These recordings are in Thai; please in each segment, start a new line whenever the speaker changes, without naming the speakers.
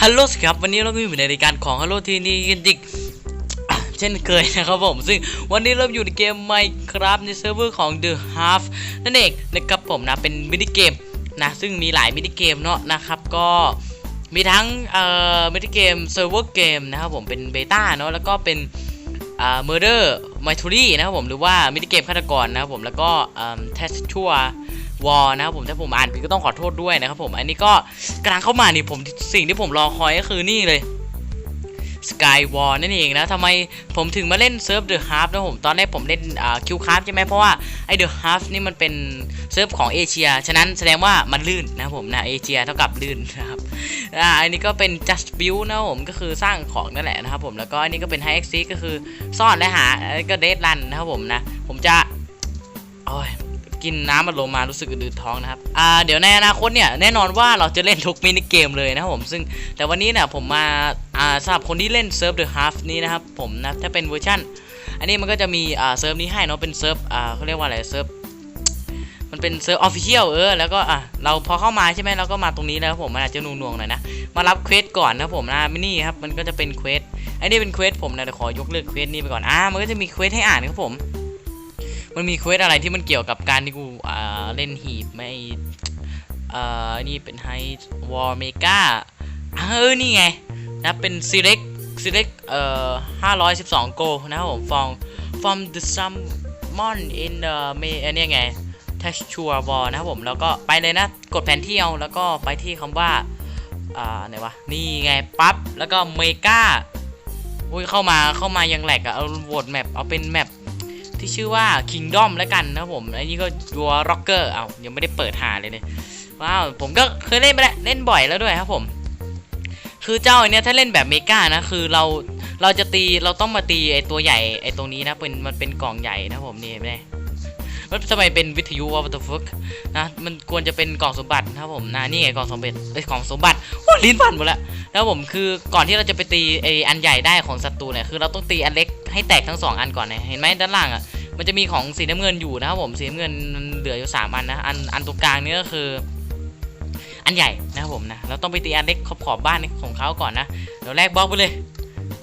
ฮัลโหลสครับวันนี้เราก็อยู่ในรายการของฮัลโหลทีนี่กันอีกเช่นเคยนะครับผม ซึ่งวันนี้เราอยู่ในเกม Minecraft ในเซิร์ฟเวอร์ของ The Half นั่นเองนะครับผมนะเป็นมินิเกมนะซึ่งมีหลายมินิเกมเนาะนะครับก็มีทั้งเอ่อมินิเกมเซิร์ฟเวอร์เกมนะครับผมเป็นเบต้าเนาะแล้วก็เป็นเอ่า Murder Mystery นะครับผมหรือว่ามินิเกมฆาตกรนะครับผมแล้วก็เอ่า Texture War นะครับผมถ้าผมอ่านผิดก็ต้องขอโทษด้วยนะครับผมอันนี้ก็กำลังเข้ามานี่ผมสิ่งที่ผมรอคอยก็คือนี่เลย Sky War นั่นเองนะทำไมผมถึงมาเล่นเซิร์ฟ The Half นะผมตอนแรกผมเล่นคิวคราฟใช่ไหมเพราะว่าไอ The Half นี่มันเป็นเซิร์ฟของเอเชีย ฉะนั้นแสดงว่ามันลื่นนะผมนะเอเชียเท่ากับลื่นนะครับอ่าอันนี้ก็เป็น just build นะผมก็คือสร้างของนั่นแหละนะครับผมแล้วก็อันนี้ก็เป็น high x ก็คือซ่อนและหาแล้ก็ dead run นะครับผมนะผมจะโอ้ย กินน้ำมันลงมารู้สึกอืดๆท้องนะครับอ่าเดี๋ยวในอนาคตเนี่ยแน่นอนว่าเราจะเล่นทุกมินิเกมเลยนะครับผมซึ่งแต่วันนี้เนี่ยผมมาอ่าสำหรับคนที่เล่นเซิร์ฟเดอะฮาฟนี้นะครับผมนะถ้าเป็นเวอร์ชันอันนี้มันก็จะมีอ่าเซิร์ฟนี้ให้เนาะเป็นเซิร์ฟอ่าเขาเรียกว่าอะไรเซิร์ฟมันเป็นเซิร์ฟออฟฟิเชียลเออแล้วก็อะเราพอเข้ามาใช่ไหมเราก็มาตรงนี้แล้วครับผมมันอาจจะหน่วงๆหน่อยนะมารับเควสก่อนนะครับผมนะมินี่ครับมันก็จะเป็นเควสไอ้นี่เป็นเควสผมนะเดี๋ยวขอยกเลิกเควสนี้ไปก่อนอ่ามันก็จะมีเควสให้อ่านครับผม มันมีเควสอะไรที่มันเกี่ยวกับการที่กูอ่าเล่นหีบไม่อ่านี่เป็นไฮวอร์เมกาเออนี่ไงนะเป็น select select เอ่อ512 go นะครับผม from from the summon in the may อันนี้ไง texture wall นะครับผมแล้วก็ไปเลยนะกดแผนที่เอาแล้วก็ไปที่คำว่าอ่าไหนวะนี่ไงปั๊บแล้วก็เมกาอุ้ยเข้ามาเข้ามายังแหลกอะเอาโหวตแมปเอาเป็นแมป ที่ชื่อว่า Kingdom แล้วกันนะผมอันนี้ก็ Your Rocker เอายังไม่ได้เปิดหาเลยเนี่ยว้าวผมก็เคยเล่นไปแล้วเล่นบ่อยแล้วด้วยครับผม คือเจ้าไอเนี้ยถ้าเล่นแบบเมกานะคือเราเราจะตีเราต้องมาตีไอตัวใหญ่ไอตรงนี้นะเป็นมันเป็นกล่องใหญ่นะผมนี่เห็นไหมมันทำไมเป็นวิทยุวะ what the fuck นะมันควรจะเป็นกล่องสมบัตินะครับผมนะนี่ไงกล่องสมบัติไอยกล่องสมบัติโอ้ลิ้นพันหมดแล้วแล้วผมคือก่อนที่เราจะไปตีไออันใหญ่ได้ของศัตรูเนี่ยคือเราต้องตีอันเล็ก ให้แตกทั้งสองอันก่อนนี่ยเห็นไหมด้านล่างอะมันจะมีของสีน้ำเงินอยู่นะครับผมสีน้ำเงินเหลืออยู่สามอันนะอันอันตรงกลางนี่ก็คือ อันใหญ่นะครับผมนะเราต้องไปตีอันเล็กขอบขอบบ้านของเขาก่อนนะเดี๋ยวแลกบล็อกไปเลย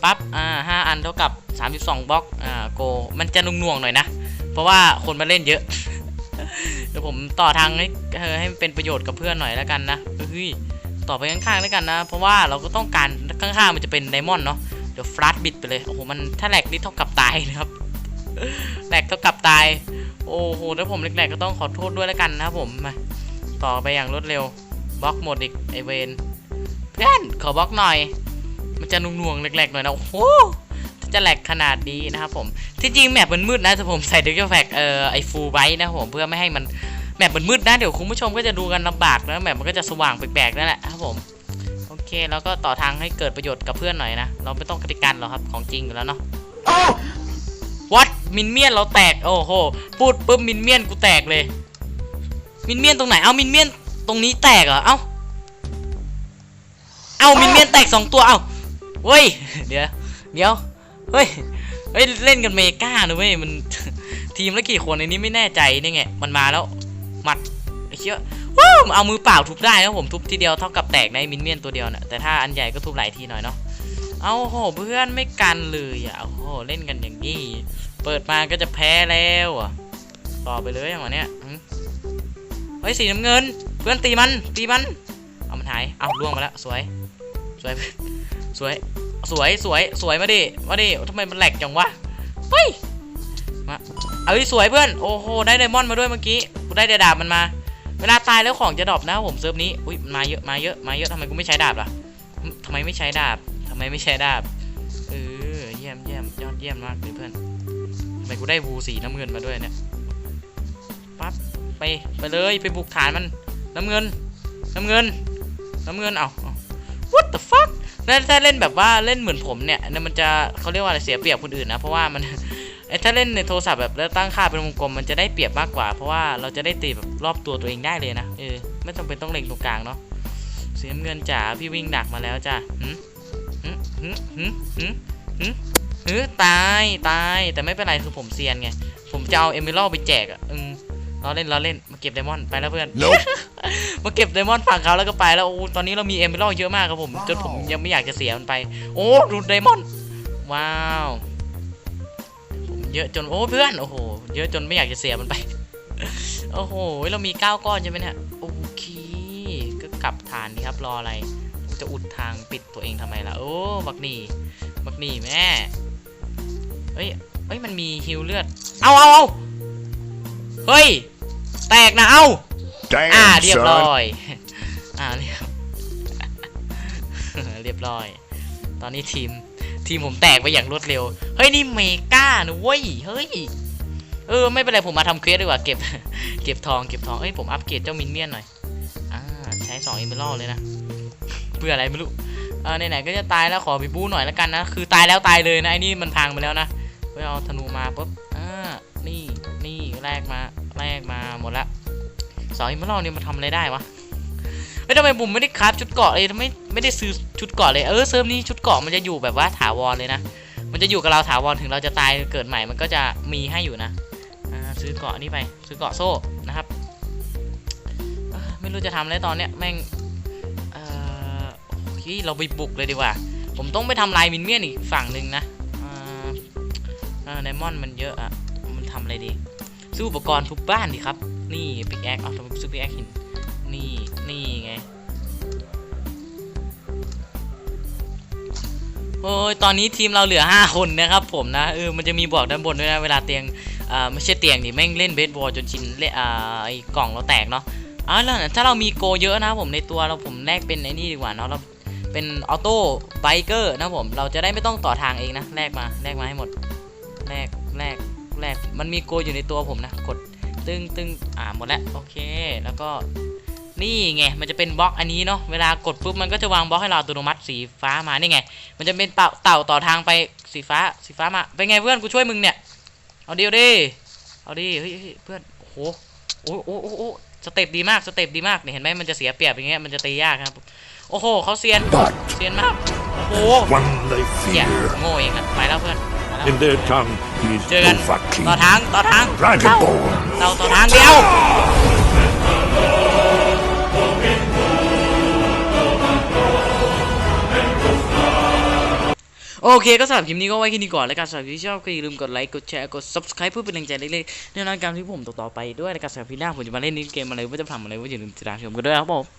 ปั๊บอ่าห้าอันเท่ากับ 32บล็อกอ่าโกมันจะนุ่งๆหน่อยนะ เพราะว่าคนมาเล่นเยอะเดี๋ยวผมต่อทางให้เออให้มันเป็นประโยชน์กับเพื่อนหน่อยแล้วกันนะเฮ้ยต่อไปข้างๆแล้วกันนะ เพราะว่าเราก็ต้องการข้างๆมันจะเป็นไดมอนด์เนาะ ดี๋ยวฟลัดบิดไปเลย โอ้โห มันถ้าแหลกนี่เท่ากับตายนะครับ แหลกเท่ากับตาย โอ้โห ถ้าผมแหลกๆก็ต้องขอโทษด้วยแล้วกันนะครับผม มา ต่อไปอย่างรวดเร็ว บล็อกหมดอีกไอเวนเพื่อน ขอบล็อกหน่อย มันจะนุ่งๆแหลกๆหน่อยนะ โอ้โหจะแหลกขนาดนี้นะครับผม ที่จริงแมปมันมืดนะแต่ผมใส่เดกแฟกเอ่อไอฟูไว้นะผมเพื่อไม่ให้มันแมปมันมืดนะเดี๋ยวคุณผู้ชมก็จะดูกันลำบากนะแมปมันก็จะสว่างแปลกๆนั่นแหละครับผม เคแล้วก็ต่อทางให้เกิดประโยชน์กับเพื่อนหน่อยนะ เราไม่ต้องกติกันหรอกครับของจริงอยู่แล้วเนาะวัดมินเมียนเราแตกโอ้โหพูดปุ๊บมินเมียนกูแตกเลย มินเมียนตรงไหนเอามินเมียนตรงนี้แตกเหรอเอ้าเอามินเมียนแตกสองตัวเอ้าเว้ยเดี๋ยวเดี๋ยวเฮ้ยเฮ้ยเล่นกันเมกานะเว้ยมันทีมละกี่คนในนี้ไม่แน่ใจนี่ไงมันมาแล้วหมัดไอ้ เชี่ยว้าวเอามือเปล่าทุบได้ครับผมทุบทีเดียวเท่ากับแตกในมินเมียนตัวเดียวน่ะแต่ถ้าอันใหญ่ก็ทุบหลายทีหน่อยเนาะเอาโหเพื่อนไม่กันเลยอะโอ้โหเล่นกันอย่างนี้เปิดมาก็จะแพ้แล้วอะต่อไปเลยอย่างวันเนี้ยเฮ้ยสีน้ำเงิน เพื่อนตีมันตีมันเอามันหายเอาล่วงมาแล้วสวยสวยสวยสวยสวยสวยมาดิมาดิทำไมมันแหลกจังวะเฮ้ยมาเอ้ยสวยเพื่อนโอ้โหได้ไดมอนด์มาด้วยเมื่อกี้กูได้ดาบมันมา เวลาตายแล้วของจะดรอปนะผมเซิร์ฟนี้อุ้ยมันมาเยอะมาเยอะมาเยอะทำไมกูไม่ใช้ดาบล่ะทำไมไม่ใช้ดาบทำไมไม่ใช้ดาบเออเยี่ยมเยี่ยมยอดเยี่ยมมากเลยเพื่อนทำไมกูได้วูสีน้ำเงินมาด้วยเนี่ยปั๊บไปไปเลยไปบุกฐานมันน้ำเงิน น้ำเงิน น้ำเงินเอา what the fuck ถ้าเล่นแบบว่าเล่นเหมือนผมเนี่ยเนี่ยมันจะเขาเรียกว่าอะไรเสียเปรียบคนอื่นนะเพราะว่ามัน ไอ้ถ้าเล่นในโทรศัพท์แบบแล้วตั้งค่าเป็นวงกลมมันจะได้เปรียบมากกว่า เพราะว่าเราจะได้ตีแบบรอบตัวตัวเองได้เลยนะเออไม่ต้องเป็นต้องเล็งตรงกลางเนาะสีน้ำเงินจ๋าพี่วิ่งดักมาแล้วจ้ะหืมหืมหืมหืมหืมหืมหืมตายตายแต่ไม่เป็นไรคือผมเซียนไงผมจะเอาเอมิลไปแจกอะอืมเราเล่นเราเล่นมาเก็บไดมอนด์ไปแล้วเพื่อน
Nope.
มาเก็บไดมอนด์ฝั่งเขาแล้วก็ไปแล้วโอ้ตอนนี้เรามีเอมเบลเยอะมากครับผมจนผมยังไม่อยากจะเสียมันไป โอ้ดูไดมอนด์ว้าวผม เยอะจนโอ้เพื่อนโอ้โหเยอะจนไม่อยากจะเสียมันไป โอ้โหเรามีเก้าก้อนใช่ไหมเนี่ยโอเคก็กลับฐานนี่ครับรออะไร จะอุดทางปิดตัวเองทำไมล่ะโอ้บักหนี่บักหนี่แม่เฮ้ยเฮ้ยมันมีฮิวเลือดเอาเอาเอาเฮ้ยแตกนะเอาอ่า
Damn,
เรียบ
son.
ร้อยอ่าเรียบเรียบร้อย ตอนนี้ทีม ทีมผมแตกไปอย่างรวดเร็ว เฮ้ยนี่เมกานะเว้ย เฮ้ย เออไม่เป็นไรผมมาทำเควสดีกว่าเก็บ เก็บทองเก็บทองเอ้ยผมอัปเกรดเจ้ามินเนี่ยนหน่อย อ่าใช้สองเอเมอรัลเลยนะ เพื่ออะไรไม่รู้เออไหนๆก็จะตายแล้วขอไปบู๊หน่อยแล้วกันนะ คือตายแล้วตายเลยนะไอ้นี่มันพังไปแล้วนะเฮ้ยเอาธนูมาปุ๊บ อ่า นี่ นี่แลกมาแลกมาหมดละสองอิมเมอรัลเนี่ยมันทำอะไรได้วะ เฮ้ยทำไมบุ๋มไม่ได้คราฟชุดเกาะเลยทำไมไม่ได้ซื้อชุดเกาะเลยเออเซิร์ฟนี้ชุดเกาะมันจะอยู่แบบว่าถาวรเลยนะมันจะอยู่กับเราถาวรถึงเราจะตายเกิดใหม่มันก็จะมีให้อยู่นะซื้อเกาะนี่ไปซื้อเกาะโซ่นะครับไม่รู้จะทำอะไรตอนเนี้ยแม่งเออโอเคเราไปบุกเลยดีกว่า ผมต้องไปทำลายมินเนี่ยนอีกฝั่งหนึ่งนะไดมอนด์มันเยอะอะมันทำอะไรดีซื้ออุปกรณ์ทุบบ้านดิครับ นี่ปิกแอคเอาทำไมซื้อปิกแอคหินนี่นี่ โอ้ยตอนนี้ทีมเราเหลือ 5 คนนะครับผมนะเออมันจะมีบอกด้านบนด้วยนะเวลาเตียงอ่าไม่ใช่เตียงดิแม่งเล่นเบสบอลจนชินเล่อ่าไอ้กล่องเราแตกเนาะอ๋อแล้วถ้าเรามีโกเยอะนะผมในตัวเราผมแลกเป็นไอ้นี่ดีกว่าเนาะเราเป็นออโต้ไบเกอร์นะผมเราจะได้ไม่ต้องต่อทางเองนะแลกมาแลกมาให้หมดแลกแลกแลกมันมีโกอยู่ในตัวผมนะกดตึงตึงอ่าหมดแล้วโอเค แล้วก็ นี่ไงมันจะเป็นบล็อกอันนี้เนาะเวลากดปุ๊บมันก็จะวางบล็อกให้เราอัตโนมัติสีฟ้ามานี่ไง มันจะเป็นเต่าเต่าต่อทางไปสีฟ้าสีฟ้ามาเป็นไงเพื่อนกูช่วยมึงเนี่ยเอาดิเอาดิเอาดิเฮ้ยเฮ้ยเพื่อนโอ้โหโอ้โหโอ้โหโอ้โหสเต็ปดีมากสเต็ปดีมากเนี่ยเห็นไหมมันจะเสียเปรียบอย่างเงี้ยมันจะตียากครับโอ้โหเขาเซียน
But
เซียนมากโอ้โห
one they
เนี่ย
fear,
โง่เองอะไปแล้วเพื่อนไปแล้ว
in their tongue, he is
เจอกัน
Dovahkiin,
ต่อทางต่อทาง
Dragonborn.
เต่าต่อทางเดียว เคก็สำหรับคลิปนี้ก็ไว้แค่นี้ก่อนแล้วกันสำหรับที่ชอบก็อย่าลืมกดไลค์กดแชร์กด subscribe เพื่อเป็นแรงใจเล็กๆในรายการที่ผมต่อๆไปด้วยในการสำหรับพี่หน้าผมจะมาเล่นนี้เกมอะไรว่าจะทำอะไรว่าอย่าลืมติดตามชมกันด้วยครับผม